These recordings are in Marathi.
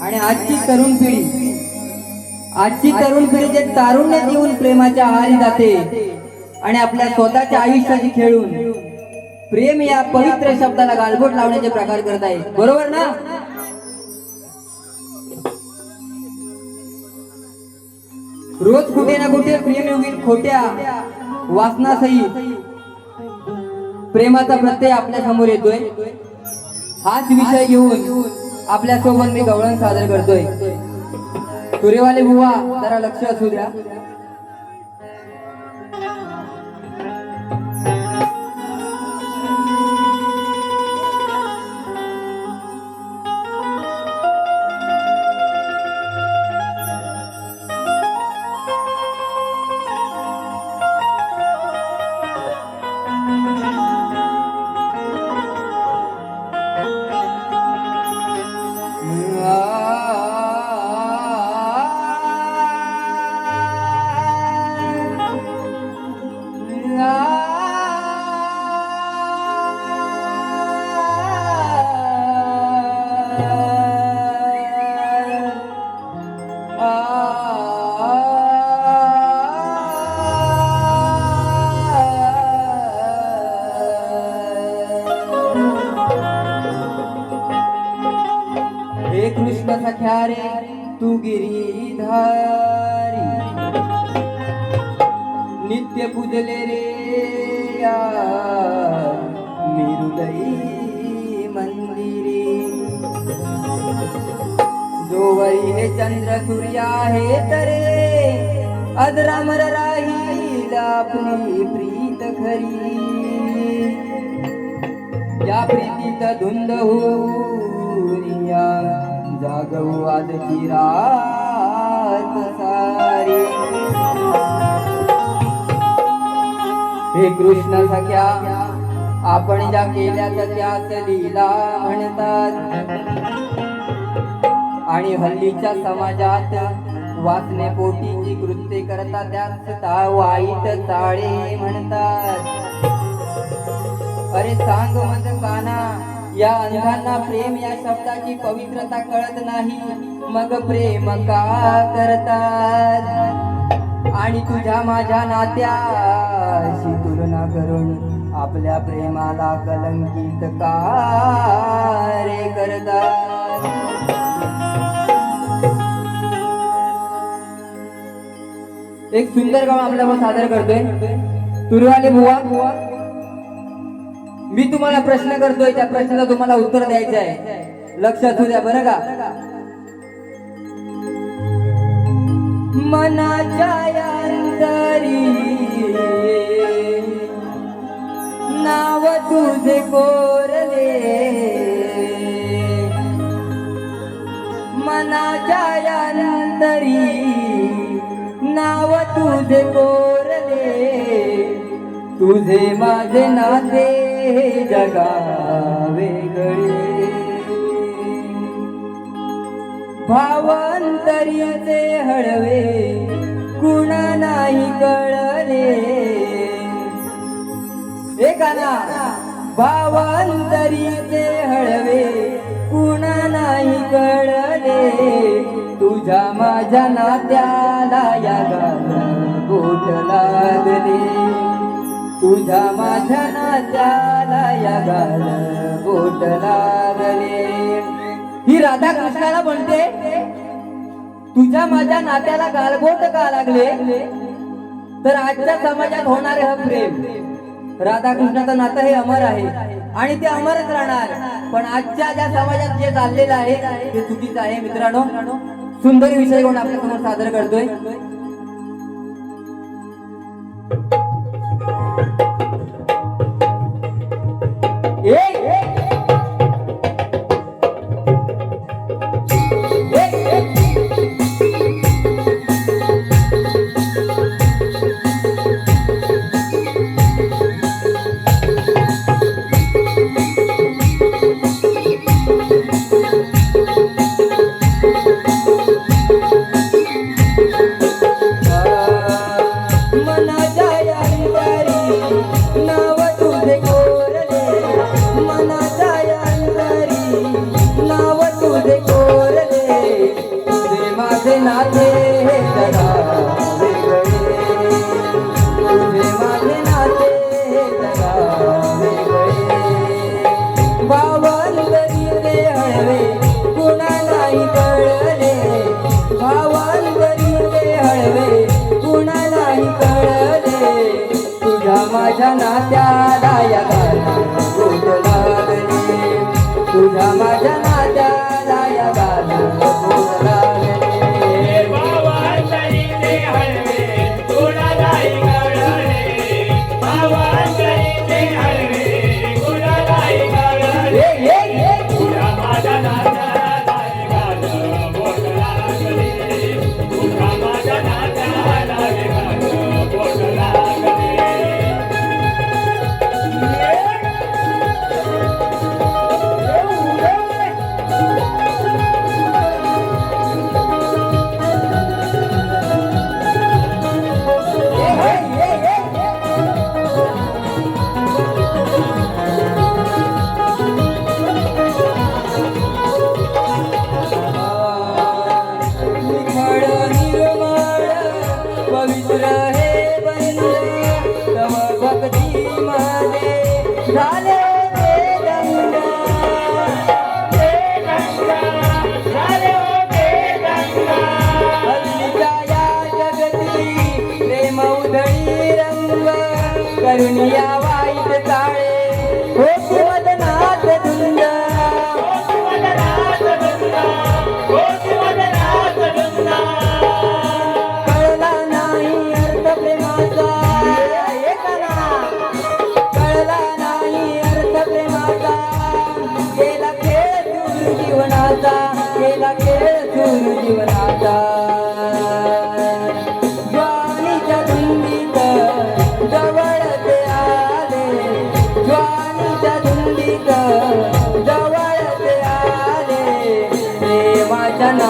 आणि आजची तरुण पिढी आजची तरुण पिढी जे तारुण्यात येऊन प्रेमाच्या आहारी जाते आणि आपल्या स्वतःच्या आयुष्याची खेळून प्रेम या पवित्र शब्दाला गालबोट लावण्याचे प्रकार करत आहे. बरोबर ना? रोज कुठे ना कुठे प्रेम योगीन खोट्या वासनासहित प्रेमाचा प्रत्यय आपल्यासमोर येतोय. हाच विषय घेऊन आपल्यासोबत मी गवळण सादर करतोय. तुरेवाले बुवा जरा लक्ष असू द्या. गिरीधारी नित्य पूजले रे या मिरुदई मंदिरी। जोवरी हे चंद्र सूर्या हे तरे अजरामर राहील आपली प्रीत खरी। या प्रीतीत धुंद होऊनिया जागवू आजची रात सारी. हे कृष्ण सख्या आपण ज्या केल्या तर त्याच लीला म्हणतात. आणि हल्लीच्या समाजात वाचने पोटीची कृत्य करता त्यात ता वाईट चाळे म्हणतात. अरे सांग मत काना या अंधांना प्रेम या शब्दाची पवित्रता कळत नाही. मग प्रेम का करतात? आणि तुझ्या माझ्या नात्याशी तुलना करून आपल्या प्रेमाला कलंकित का रे करतात? एक सुंदर गाव आपल्यावर सादर करतोय. तुरवाले बुवा. मी तुम्हाला प्रश्न करतोय त्या प्रश्नाला तुम्हाला उत्तर द्यायचं आहे. लक्षात होऊ द्या बरं का? मनाच्या अंतरी नाव तुझे कोरले. मनाच्या अंतरी नाव तुझे कोरले. तुझे माझे नाते जगा वेगळी भावांतर्यचे हळवे कुणा नाही कळले. एकाना गाना भावांतरीचे हळवे कुणा नाही कळले. तुझ्या माझ्या नात्याला या गाना बोट लागले. तुझ्या माझ्या नात्याला या बोट लागले. ही राधा कृष्णाला म्हणते तुझ्या माझ्या नात्याला गालबोट का लागले? तर आजच्या समाजात होणारे हा प्रेम. राधा कृष्णाचं नातं हे अमर आहे आणि ते अमरच राहणार. पण आजच्या ज्या समाजात जे चाललेलं आहे ते चुकीचं आहे मित्रांनो. सुंदर विषय घेऊन आपल्यासमोर सादर करतोय. करुणिया वाईट चाळे हो वदनाथ धुंद कळला नाही अर्थ प्रेमाचा. कळला नाही अर्थ प्रेमाचा. गेला खेळ दूर जीवनाचा. गेला खेळ दूर जीवनाचा. प्रेमाच्या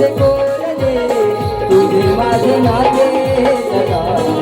नाव तुझे कोरले तुझे माझे नाते जगा